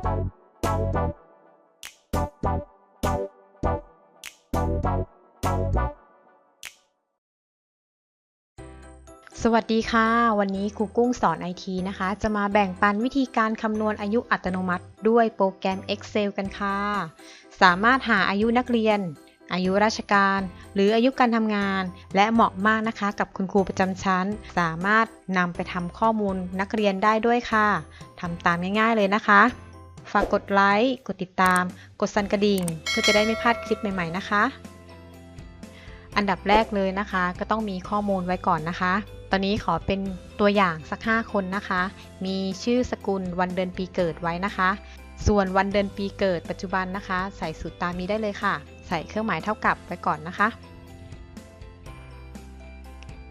สวัสดีค่ะ วันนี้ครูกุ้งสอนไอทีนะคะ จะมาแบ่งปันวิธีการคำนวณอายุอัตโนมัติ ด้วยโปรแกรม Excel กันค่ะ สามารถหาอายุนักเรียน อายุราชการ หรืออายุการทำงาน และเหมาะมากนะคะกับคุณครูประจำชั้น สามารถนำไปทำข้อมูลนักเรียนได้ด้วยค่ะทำตามง่ายๆเลยนะคะ ฝากกดไลค์ กดติดตาม กดสั่นกระดิ่ง เพื่อจะได้ไม่พลาดคลิปใหม่ ๆ นะคะ อันดับแรกเลยนะคะ ก็ต้องมีข้อมูลไว้ก่อนนะคะ ตอนนี้ขอเป็นตัวอย่างสัก 5 คนนะคะ มีชื่อสกุลวันเดือนปีเกิดไว้นะคะ ส่วนวันเดือนปีเกิดปัจจุบันนะคะ ใส่สูตรตามนี้ได้เลยค่ะ ใส่เครื่องหมายเท่ากับไว้ก่อนนะคะ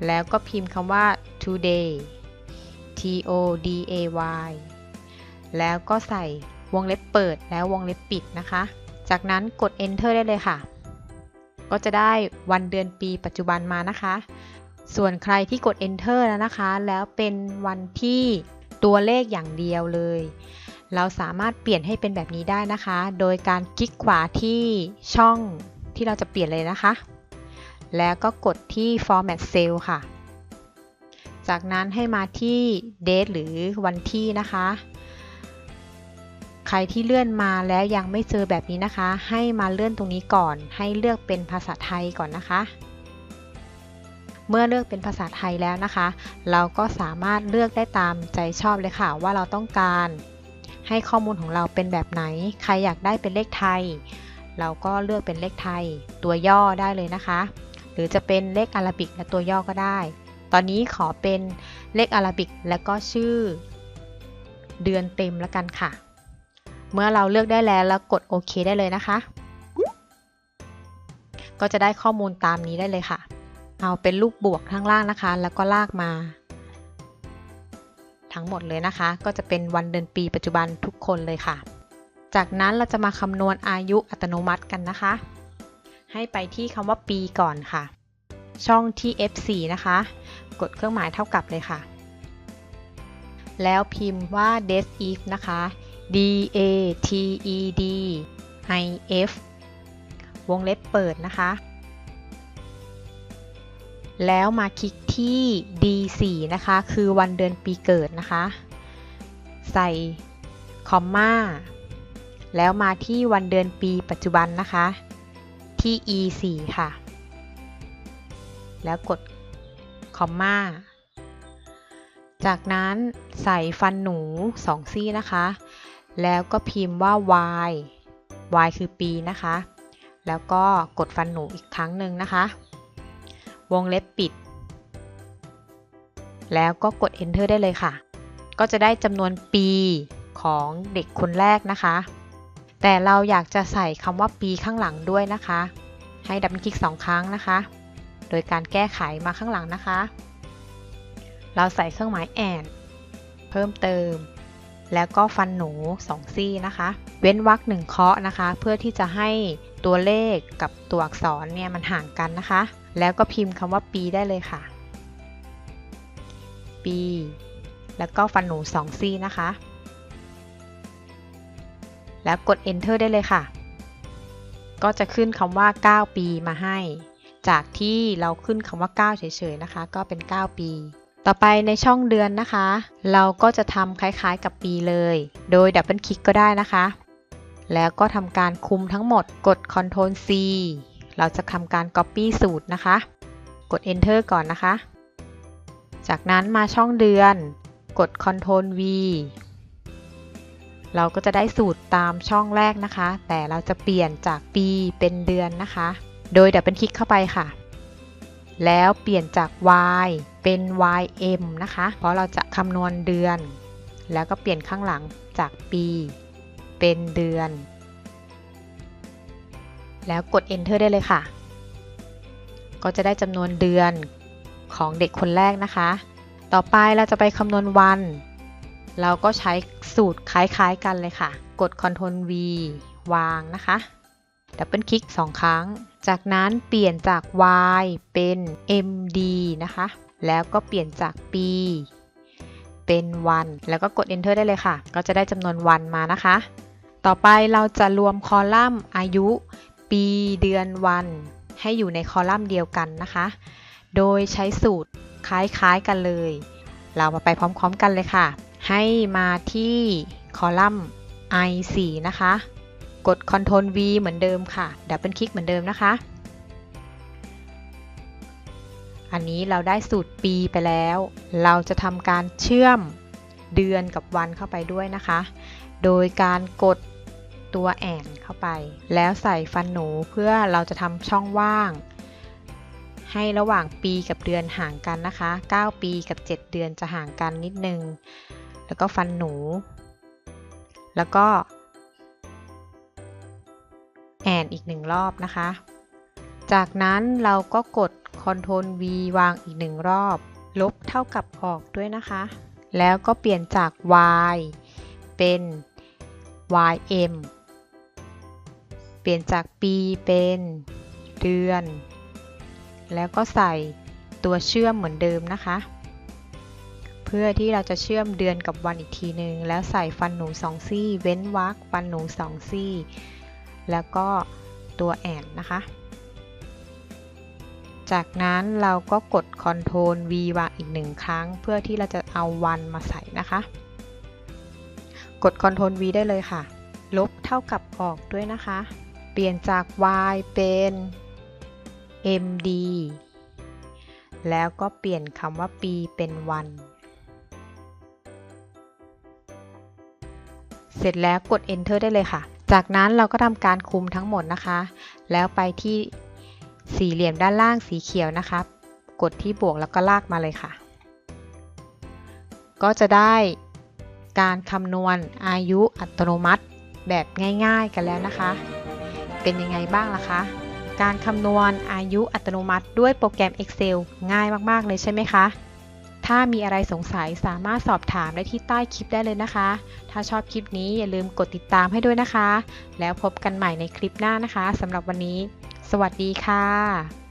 แล้วก็พิมพ์คำว่า today t o d a y แล้วก็ใส่ วงเล็บเปิดแล้ววงเล็บปิดนะคะ จากนั้นกด enter ได้เลยค่ะ ก็จะได้วันเดือนปีปัจจุบันมานะคะ ส่วนใครที่กด enter แล้วนะคะ แล้วเป็นวันที่ตัวเลขอย่างเดียวเลย เราสามารถเปลี่ยนให้เป็นแบบนี้ได้นะคะ โดยการคลิกขวาที่ช่องที่เราจะเปลี่ยนเลยนะคะ แล้วก็กดที่ format cell ค่ะ จากนั้นให้มาที่ date หรือวันที่นะคะ ใครที่เลื่อนมาแล้วยังไม่เจอแบบนี้นะคะ ให้มาเลื่อนตรงนี้ก่อน ให้เลือกเป็นภาษาไทยก่อนนะคะ เมื่อเลือกเป็นภาษาไทยแล้วนะคะ เราก็สามารถเลือกได้ตามใจชอบเลยค่ะ ว่าเราต้องการ ให้ข้อมูลของเราเป็นแบบไหน ใครอยากได้เป็นเลขไทย เราก็เลือกเป็นเลขไทย ตัวย่อได้เลยนะคะ หรือจะเป็นเลขอาราบิกและตัวย่อก็ได้ ตอนนี้ขอเป็นเลขอาราบิกและก็ชื่อ เดือนเต็มแล้วกันค่ะ เมื่อเราเลือกได้แล้วแล้วกดโอเคได้เลยนะคะ ก็จะได้ข้อมูลตามนี้ได้เลยค่ะ เอาเป็นลูกบวกข้างล่างนะคะ แล้วก็ลากมา ทั้งหมดเลยนะคะ ก็จะเป็นวันเดือนปีปัจจุบันทุกคนเลยค่ะ จากนั้นเราจะมาคำนวณอายุอัตโนมัติกันนะคะ ให้ไปที่คำว่าปีก่อนค่ะ ช่องที่ F4 นะคะ กดเครื่องหมายเท่ากับเลยค่ะ แล้วพิมพ์ว่า des if นะคะ d a t e d i f วงเล็บเปิดนะคะ แล้วมาคลิกที่ D4 นะคะ คือวันเดือนปีเกิดนะคะ ใส่คอมมาแล้วมาที่วันเดือนปีปัจจุบันนะคะ ที่ E4 ค่ะ แล้วกดคอมมาจากนั้นใส่ฟันหนู 2 ซี่นะคะ แล้วก็พิมพ์ว่า y y คือปีนะคะ แล้วก็กดฟันหนูอีกครั้งหนึ่งนะคะ วงเล็บปิด แล้วก็กด enter ได้เลยค่ะ ก็จะได้จำนวนปีของเด็กคนแรกนะคะ แต่เราอยากจะใส่คำว่าปีข้างหลังด้วยนะคะ ให้ดับเบิลคลิกสองครั้งนะคะ โดยการแก้ไขมาข้างหลังนะคะ เราใส่เครื่องหมายแอนเพิ่มเติม แล้วก็ฟันหนู 2 ซี่นะคะ เว้นวรรคหนึ่งเคาะนะคะ เพื่อที่จะให้ตัวเลขกับตัวอักษรเนี่ยมันห่างกันนะคะ แล้วก็พิมพ์คำว่าปีได้เลยค่ะ ปี แล้วก็ฟันหนู 2 ซี่นะคะ แล้วกด enter ได้เลยค่ะ ก็จะขึ้นคำว่า 9 ปีมาให้ จากที่เราขึ้นคำว่า 9 เฉยๆนะคะ ก็เป็น 9 ปี ต่อไปในช่องเดือนนะคะ เราก็จะทำคล้ายๆกับปีเลย โดยดับเบิลคลิกก็ได้นะคะ แล้วก็ทำการคุมทั้งหมดกด Ctrl C เราจะทำการ Copy สูตรนะคะ กด Enter ก่อนนะคะ จากนั้นมาช่องเดือน กด Ctrl V เราก็จะได้สูตรตามช่องแรกนะคะ แต่เราจะเปลี่ยนจากปีเป็นเดือนนะคะ โดยดับเบิลคลิกเข้าไปค่ะ แล้วเปลี่ยนจาก y เป็น ym นะคะ เพราะเราจะคำนวณเดือน แล้วก็เปลี่ยนข้างหลังจากปี เป็นเดือน แล้วกด enter ได้เลยค่ะ ก็จะได้จำนวนเดือนของเด็กคนแรกนะคะ ต่อไปเราจะไปคำนวณวัน เราก็ใช้สูตรคล้ายๆกันเลยค่ะ กด Ctrl V วางนะคะดับเบิลคลิก 2 ครั้ง จากนั้นเปลี่ยนจาก y เป็น md นะคะ แล้วก็เปลี่ยนจากปีเป็นวัน แล้วก็กด enter ได้เลยค่ะ ก็จะได้จำนวนวันมานะคะ ต่อไปเราจะรวมคอลัมน์อายุ ปีเดือนวัน ให้อยู่ในคอลัมน์เดียวกันนะคะ โดยใช้สูตรคล้ายๆกันเลย เรามาไปพร้อมๆกันเลยค่ะ ให้มาที่คอลัมน์ i4 นะคะ กด Ctrl V เหมือนเดิมค่ะดับเบิลคลิกเหมือนเดิมนะคะ อันนี้เราได้สูตรปีไปแล้ว เราจะทำการเชื่อมเดือนกับวันเข้าไปด้วยนะคะ โดยการกดตัวแอนเข้าไป แล้วใส่ฟันหนูเพื่อเราจะทำช่องว่าง ให้ระหว่างปีกับเดือนห่างกันนะคะ 9 ปีกับ 7 เดือนจะห่างกันนิดนึง แล้วก็ฟันหนู แล้วก็ นอีกหนึ่งรอบนะคะ จากนั้นเราก็กด Ctrl V วางอีกหนึ่งรอบ ลบเท่ากับออกด้วยนะคะ แล้วก็เปลี่ยนจาก y เป็น ym เปลี่ยนจากปีเป็นเดือน แล้วก็ใส่ตัวเชื่อมเหมือนเดิมนะคะ เพื่อที่เราจะเชื่อมเดือนกับวันอีกทีหนึ่งแล้วใส่ฟันหนูสองซี่ เว้นวรรคฟันหนูสองซี่ แล้วก็ตัวแอนนะคะ จากนั้นเราก็กด Ctrl V วางอีกหนึ่งครั้ง เพื่อที่เราจะเอาวันมาใส่นะคะ กด Ctrl V ได้เลยค่ะ ลบเท่ากับออกด้วยนะคะ เปลี่ยนจาก y เป็น md แล้วก็เปลี่ยนคำว่าปีเป็นวัน เสร็จแล้วกด enter ได้เลยค่ะ จากนั้นเราก็ทำการคุมทั้งหมดนะคะ แล้วไปที่สี่เหลี่ยมด้านล่างสีเขียวนะคะ กดที่บวกแล้วก็ลากมาเลยค่ะ ก็จะได้การคำนวณอายุอัตโนมัติแบบง่าย ๆกันแล้วนะคะ เป็นยังไงบ้างล่ะคะ การคำนวณอายุอัตโนมัติด้วยโปรแกรม Excel ง่ายมาก ๆ เลยใช่ไหมคะ ถ้ามีอะไรสงสัยสามารถสอบถามได้ที่ใต้คลิปได้เลยนะคะ ถ้าชอบคลิปนี้อย่าลืมกดติดตามให้ด้วยนะคะ แล้วพบกันใหม่ในคลิปหน้านะคะสำหรับวันนี้ สวัสดีค่ะ